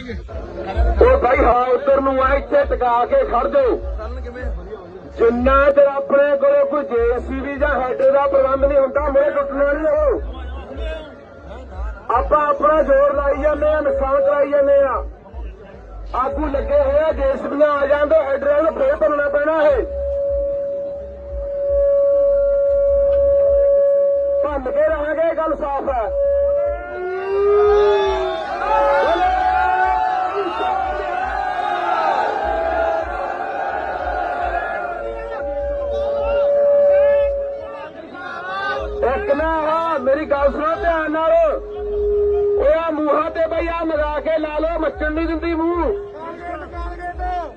ਉਹ ਭਾਈ ਹਾਂ ਉੱਧਰ ਨੂੰ ਆ ਇੱਥੇ ਟਿਕਾ ਕੇ ਖੜ ਜਾਓ। ਜਿੰਨਾ ਚਿਰ ਆਪਣੇ ਕੋਲੇ ਕੋਈ ਜੇਸੀਬੀ ਜਾਂ ਹੈਡਰ ਦਾ ਪ੍ਰਬੰਧ ਨਹੀਂ ਹੁੰਦਾ ਮੇਰੇ ਟੁੱਟਣਾ ਨਹੀਂ ਉਹ। ਆਪਾਂ ਆਪਣਾ ਜ਼ੋਰ ਲਾਈ ਜਾਂਦੇ ਆ ਨੁਕਸਾਨ ਕਰਾਈ ਜਾਂਦੇ ਆ। ਆਗੂ ਲੱਗੇ ਹੋਏ ਆ ਜੇਸੀਬੀਆਂ ਆ ਜਾਂਦੇ ਹੈਡਰਾਂ ਨੂੰ ਫੇਰ ਭਰਨਾ ਪੈਣਾ ਇਹ। ਭੰਨ ਕੇ ਰਹਾਂਗੇ ਇਹ ਗੱਲ ਸਾਫ਼ ਹੈ। ਮੇਰੀ ਗੱਲ ਸੁਣੋ ਧਿਆਨ ਨਾਲ। ਓਏ ਆ ਮੂੰਹਾਂ ਤੇ ਬਈ ਆ ਮਗਾ ਕੇ ਲਾ ਲਓ ਮੱਚਣ ਨਹੀਂ ਦਿੰਦੀ ਮੂੰਹ।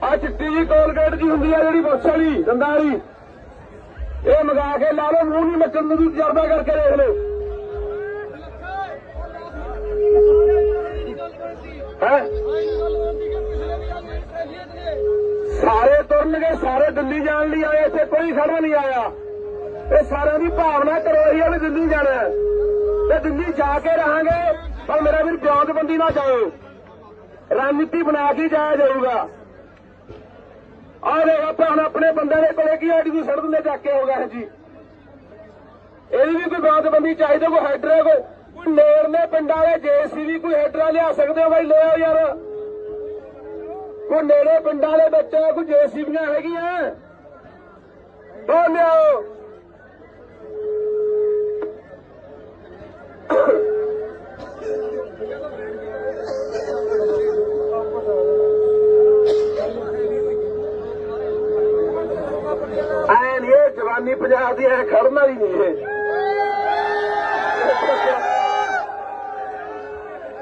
ਆ ਚਿੱਟੀ ਜੀ ਕੋਲਗੇਟ ਦੀ ਹੁੰਦੀ ਆ ਜਿਹੜੀ ਬੱਸ ਵਾਲੀ, ਦੰਦਾਂ ਵਾਲੀ। ਇਹ ਮਗਾ ਕੇ ਲਾ ਲਓ, ਮੂੰਹ ਨਹੀਂ ਮੱਚਣ ਦਿੰਦੀ, ਤਜਰਬਾ ਕਰਕੇ ਦੇਖ ਲਓ। ਸਾਰੇ ਤੁਰਨਗੇ, ਸਾਰੇ ਦਿੱਲੀ ਜਾਣ ਲਈ ਆਏ, ਇੱਥੇ ਕੋਈ ਖੜਾ ਨਹੀਂ ਆਇਆ। ਇਹ ਸਾਰਿਆਂ ਦੀ ਭਾਵਨਾ ਕਰੋ। ਹੀ ਵੀ ਦਿੱਲੀ ਜਾਣਾ ਤੇ ਦਿੱਲੀ ਜਾ ਕੇ ਰਹਾਂਗੇ, ਪਰ ਮੇਰਾ ਵੀਰ ਬਿਆਨਬੰਦੀ ਨਾ ਜਾਓ ਰਣਨੀਤੀ ਬਣਾ ਕੇ ਜਾਇਆ ਜਾਊਗਾ। ਆਹ ਦੇਖ ਆਪਾਂ ਆਪਣੇ ਬੰਦੇ ਦੇ ਕੋਲੇ ਕੀ ਆਡੀ ਨੂੰ ਸੜ ਦਿੰਦੇ ਚੱਕ ਕੇ ਹੋ ਗਿਆ ਜੀ। ਇਹਦੀ ਵੀ ਕੋਈ ਬਿਆਨਬੰਦੀ ਚਾਹੀਦੀ, ਕੋਈ ਹੈਡਰ ਹੈ, ਕੋਈ ਕੋਈ ਨੇੜਲੇ ਪਿੰਡਾਂ ਵਾਲੇ, ਜੇਸੀਬੀ ਕੋਈ ਹੈਡਰਾਂ ਲਿਆ ਸਕਦੇ ਹੋ ਬਾਈ? ਲੈ ਯਾਰ। ਕੋਈ ਨੇੜੇ ਪਿੰਡਾਂ ਦੇ ਬੱਚੇ ਕੋਈ ਜੇਸੀਬੀਆਂ ਹੈਗੀਆਂ। ਉਹ ਲਿਆਓ। ਐ ਨਹੀਂ ਇਹ ਜਵਾਨੀ ਪੰਜਾਬ ਦੀ ਐ ਖੜਨ ਵਾਲੀ ਨਹੀਂ ਇਹ।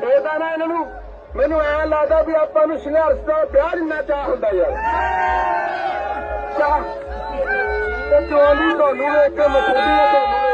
ਇਹ ਤਾਂ ਨਾ ਇਹਨਾਂ ਨੂੰ ਮੈਨੂੰ ਐ ਲੱਗਦਾ ਵੀ ਆਪਾਂ ਨੂੰ ਸੰਘਰਸ਼ ਦਾ ਵਿਆਹ ਜਿੰਨਾ ਚਾਹ ਹੁੰਦਾ ਯਾਰ। ਚਾਹ ਤੇ ਜਵਾਨੀ ਤੁਹਾਨੂੰ ਵੇਖ ਕੇ ਮਥੋੜੀ ਤੁਹਾਨੂੰ